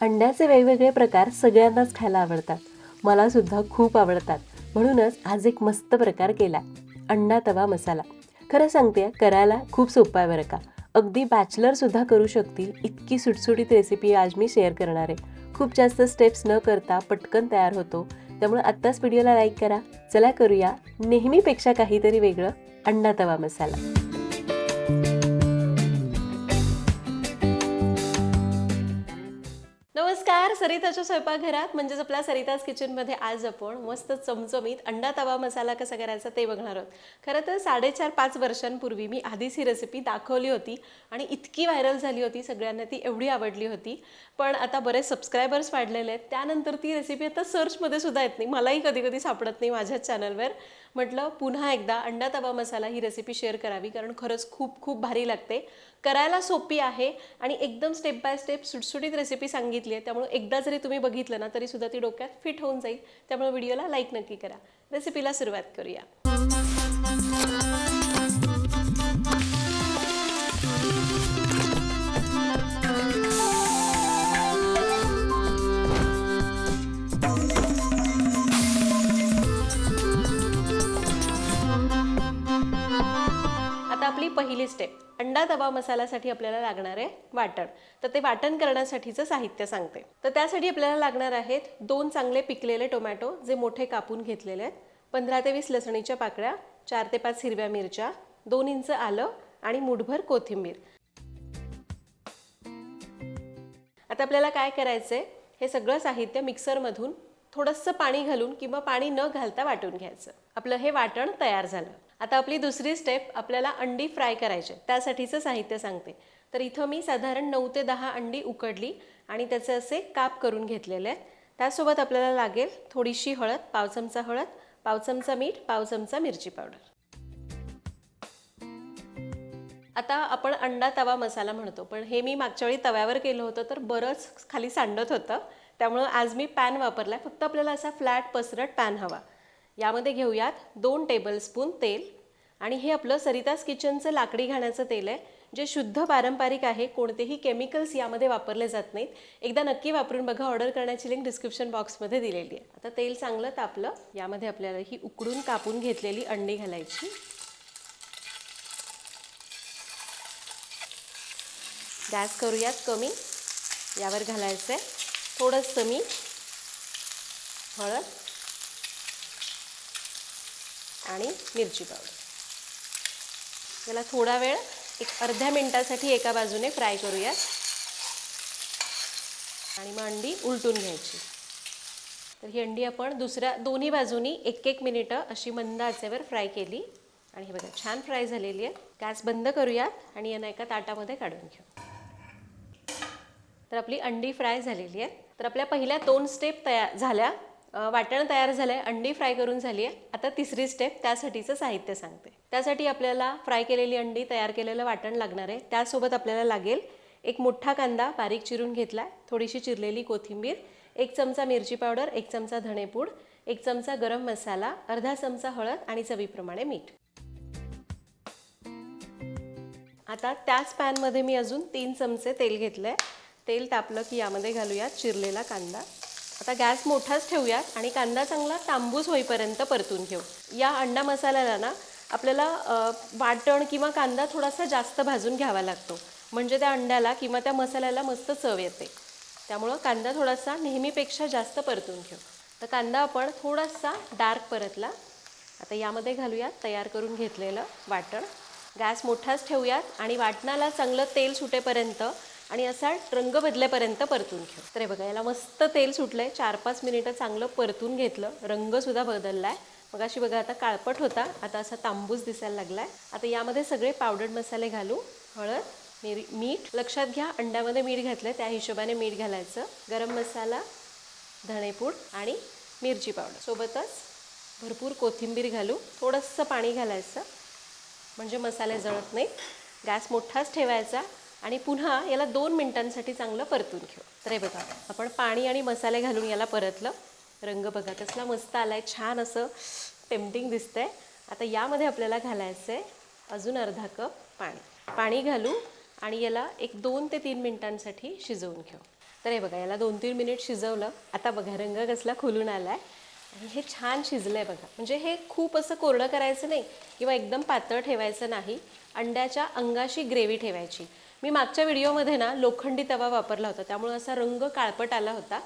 अंड्याचे वेगवेगळे प्रकार सगळ्यांनाच खायला आवडतात. मला सुद्धा खूप आवडतात. म्हणूनच आज एक मस्त प्रकार केला अंडा तवा मसाला. खरं सांगते करायला खूप सोपा आहे बरं का. अगदी बॅचलरसुद्धा करू शकतील इतकी सुटसुटीत रेसिपी आज मी शेअर करणार आहे. खूप जास्त स्टेप्स न करता पटकन तयार होतो. त्यामुळे आत्ताच व्हिडिओला लाईक करा. चला करूया नेहमीपेक्षा काहीतरी वेगळं अंडा तवा मसाला. सरिताच्या स्वयंपाकघरात म्हणजेच आपल्या सरिताज किचनमध्ये आज आपण मस्त चमचमीत अंडा तवा मसाला कसा करायचा ते बघणार आहोत. खरं तर साडेचार पाच वर्षांपूर्वी मी आधीच ही रेसिपी दाखवली होती आणि इतकी व्हायरल झाली होती सगळ्यांना ती एवढी आवडली होती. पण आता बरेच सबस्क्रायबर्स वाढलेले आहेत. त्यानंतर ती रेसिपी आता सर्चमध्ये सुद्धा येत नाही. मलाही कधी कधी सापडत नाही माझ्याच चॅनलवर म्हटलं पुन्हा एकदा अंडा तवा मसाला ही रेसिपी शेअर करावी कारण खरंच खूप खूप भारी लागते. करायला सोपी आहे आणि एकदम स्टेप बाय स्टेप सुटसुटीत रेसिपी सांगितली आहे. त्यामुळे एकदा जरी तुम्ही बघितलं ना तरी सुद्धा ती डोक्यात फिट होऊन जाईल. त्यामुळे व्हिडिओला लाईक नक्की करा. रेसिपीला सुरुवात करूया. पहिली स्टेप अंडा तवा मसाल्यासाठी आपल्याला लागणार आहे वाटण. तर ते वाटण करण्यासाठीचं साहित्य सांगते. तर त्यासाठी आपल्याला लागणार आहेत दोन चांगले पिकलेले टोमॅटो जे मोठे कापून घेतलेले आहेत. पंधरा ते वीस लसणीच्या पाकळ्या चार ते पाच हिरव्या मिरच्या दोन इंच आलं आणि मुठभर कोथिंबीर. आता आपल्याला काय करायचं आहे हे सगळं साहित्य मिक्सरमधून थोडंसं पाणी घालून किंवा पाणी न घालता वाटून घ्यायचं. आपलं हे वाटण तयार झालं. आता आपली दुसरी स्टेप आपल्याला अंडी फ्राय करायचे त्यासाठीचं साहित्य सांगते. तर इथं मी साधारण नऊ ते दहा अंडी उकडली आणि त्याचे असे काप करून घेतलेले आहेत. त्यासोबत आपल्याला लागेल थोडीशी हळद पाव चमचा हळद पाव चमचा मीठ पाव चमचा मिरची पावडर. आता आपण अंडा तवा मसाला म्हणतो. पण हे मी मागच्या वेळी तव्यावर केलं होतं तर बरंच खाली सांडत होतं. त्यामुळं आज मी पॅन वापरला फक्त आपल्याला असा फ्लॅट पसरट पॅन हवा. यामध्ये घेऊयात दोन टेबलस्पून तेल. आणि हे आपलं सरितास किचनचं लाकडी घाण्याचं तेल आहे जे शुद्ध पारंपरिक आहे कोणतेही केमिकल्स यामध्ये वापरले जात नाहीत. एकदा नक्की वापरून बघा ऑर्डर करण्याची लिंक डिस्क्रिप्शन बॉक्समध्ये दिलेली आहे. आता तेल चांगलं तापलं यामध्ये आपल्याला ही उकडून कापून घेतलेली अंडी घालायची. गॅस करूयात कमी. यावर घालायचं आहे थोडंसं मी हळद आणि मिरची पावडर. याला थोडा वेळ एक अर्ध्या मिनटासाठी एका बाजूने फ्राय करूयात आणि मग अंडी उलटून घ्यायची. तर ही अंडी आपण दुसऱ्या दोन्ही बाजूनी एक एक मिनिटं अशी मंद आचेवर फ्राय केली. आणि हे बघा छान फ्राय झालेली आहे. गॅस बंद करूयात आणि यांना एका ताटामध्ये काढून घेऊ. तर आपली अंडी फ्राय झालेली आहे. तर आपल्या पहिल्या दोन स्टेप तयार झाल्या. वाटण तयार झालं आहे अंडी फ्राय करून झाली आहे. आता तिसरी स्टेप त्यासाठीचं साहित्य सांगते. त्यासाठी आपल्याला फ्राय केलेली अंडी तयार केलेलं वाटण लागणार आहे. त्यासोबत आपल्याला लागेल एक मोठा कांदा बारीक चिरून घेतला थोडीशी चिरलेली कोथिंबीर एक चमचा मिरची पावडर एक चमचा धणेपूड एक चमचा गरम मसाला अर्धा चमचा हळद आणि चवीप्रमाणे मीठ. आता त्याच पॅनमध्ये मी अजून तीन चमचे तेल घेतलं आहे तेल तापलं की यामध्ये घालूयात चिरलेला कांदा. आता गॅस मोठाच ठेवूयात आणि कांदा चांगला तांबूस होईपर्यंत परतून घेऊ. या अंडा मसाल्याला ना आपल्याला वाटण किंवा कांदा थोडासा जास्त भाजून घ्यावा लागतो. म्हणजे त्या अंड्याला किंवा त्या मसाल्याला मस्त चव येते. त्यामुळं कांदा थोडासा नेहमीपेक्षा जास्त परतून घेऊ. तर कांदा आपण थोडासा डार्क परतला. आता यामध्ये घालूयात तयार करून घेतलेलं वाटण. गॅस मोठाच ठेवूयात आणि वाटणाला चांगलं तेल सुटेपर्यंत आणि असा रंग बदलेपर्यंत परतून घेऊ. तर हे बघा याला मस्त तेल सुटलं आहे चार पाच मिनिटं चांगलं परतून घेतलं. रंगसुद्धा बदलला आहे मग अशी बघा आता काळपट होता. आता असा तांबूस दिसायला लागला आहे आता यामध्ये सगळे पावडर मसाले घालू. हळद मिरी मीठ. लक्षात घ्या अंड्यामध्ये मीठ घातलं त्या हिशोबाने मीठ घालायचं. गरम मसाला धणेपूड आणि मिरची पावडर. सोबतच भरपूर कोथिंबीर घालू. थोडंसं पाणी घालायचं. म्हणजे मसाले जळत नाही गॅस मोठाच ठेवायचा. आणि पुन्हा याला दोन मिनिटांसाठी चांगलं परतून घेऊ. तर हे बघा आपण पाणी आणि मसाले घालून याला परतलं. रंग बघा कसला मस्त आलाय छान असं टेम्पटिंग दिसतंय. आता यामध्ये आपल्याला घालायचं आहे अजून अर्धा कप पाणी. पाणी घालू आणि याला एक दोन ते तीन मिनिटांसाठी शिजवून घेऊ. तर हे बघा याला दोन तीन मिनिट शिजवलं. आता बघा रंग कसला खुलून आला आहे आणि हे छान शिजलं आहे बघा. म्हणजे हे खूप असं कोरडं करायचं नाही किंवा एकदम पातळ ठेवायचं नाही. अंड्याच्या अंगाशी ग्रेव्ही ठेवायची. मी मागच्या व्हिडिओमध्ये ना लोखंडी तवा वापरला होता. त्यामुळं असा रंग काळपट आला होता.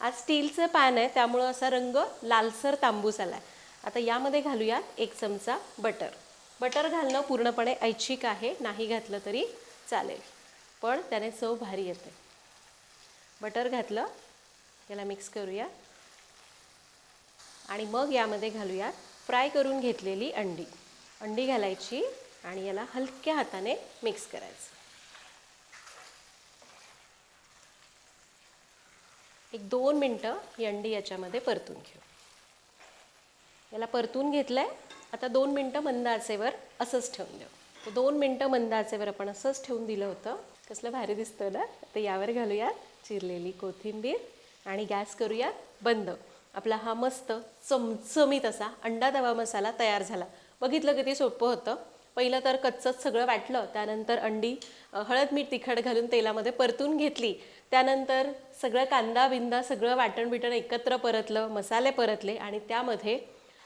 आज स्टीलचं पॅन आहे त्यामुळं असा रंग लालसर तांबूस आला आहे आता यामध्ये घालूयात एक चमचा बटर. बटर घालणं पूर्णपणे ऐच्छिक आहे नाही घातलं तरी चालेल. पण त्याने चव भारी येते. बटर घातलं याला मिक्स करूया. आणि मग यामध्ये घालूयात फ्राय करून घेतलेली अंडी. अंडी घालायची आणि याला हलक्या हाताने मिक्स करायचं. एक दोन मिनटं ही अंडी याच्यामध्ये परतून घेऊ. याला परतून घेतलं आहे आता दोन मिनटं मंद आचेवर असंच ठेवून देऊ. दोन मिनटं मंद आचेवर आपण असंच ठेवून दिलं होतं. कसलं भारी दिसतं ना? तर यावर घालूयात चिरलेली कोथिंबीर आणि गॅस करूयात बंद. आपला हा मस्त चमचमीत असा अंडा तवा मसाला तयार झाला. बघितलं किती सोपं होतं? पहिलं तर कच्चंच सगळं वाटलं त्यानंतर अंडी हळद मीठ तिखट घालून तेलामध्ये परतून घेतली. त्यानंतर सगळं कांदा बिंदा सगळं वाटण बिटण एकत्र परतलं मसाले परतले आणि त्यामध्ये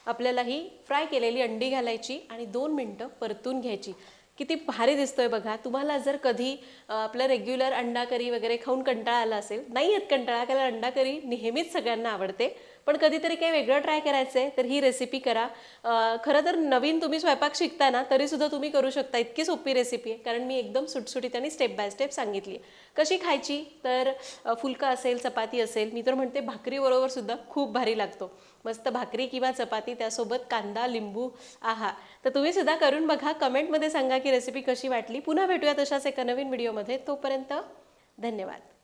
आपल्याला ही फ्राय केलेली अंडी घालायची आणि दोन मिनटं परतून घ्यायची. किती भारी दिसतोय बघा. तुम्हाला जर कधी आपलं रेग्युलर अंडा करी वगैरे खाऊन कंटाळा आला असेल नाही येत कंटाळा कारण अंडा करी नेहमीच सगळ्यांना आवडते. पण कधीतरी काही वेगळं ट्राय करायचं आहे तर ही रेसिपी करा. खरं तर नवीन तुम्ही स्वयंपाक शिकता ना तरीसुद्धा तुम्ही करू शकता. इतकी सोपी रेसिपी आहे कारण मी एकदम सुटसुटीत आणि स्टेप बाय स्टेप सांगितली आहे. कशी खायची? तर फुलका असेल चपाती असेल मी तर म्हणते भाकरीबरोबर सुद्धा खूप भारी लागतो. मस्त भाकरी किंवा चपाती त्यासोबत कांदा लिंबू आहा. तर तुम्ही सुद्धा करून बघा कमेंटमध्ये सांगा की रेसिपी कशी वाटली. पुन्हा भेटूया तशाच एका नवीन व्हिडिओमध्ये तोपर्यंत धन्यवाद.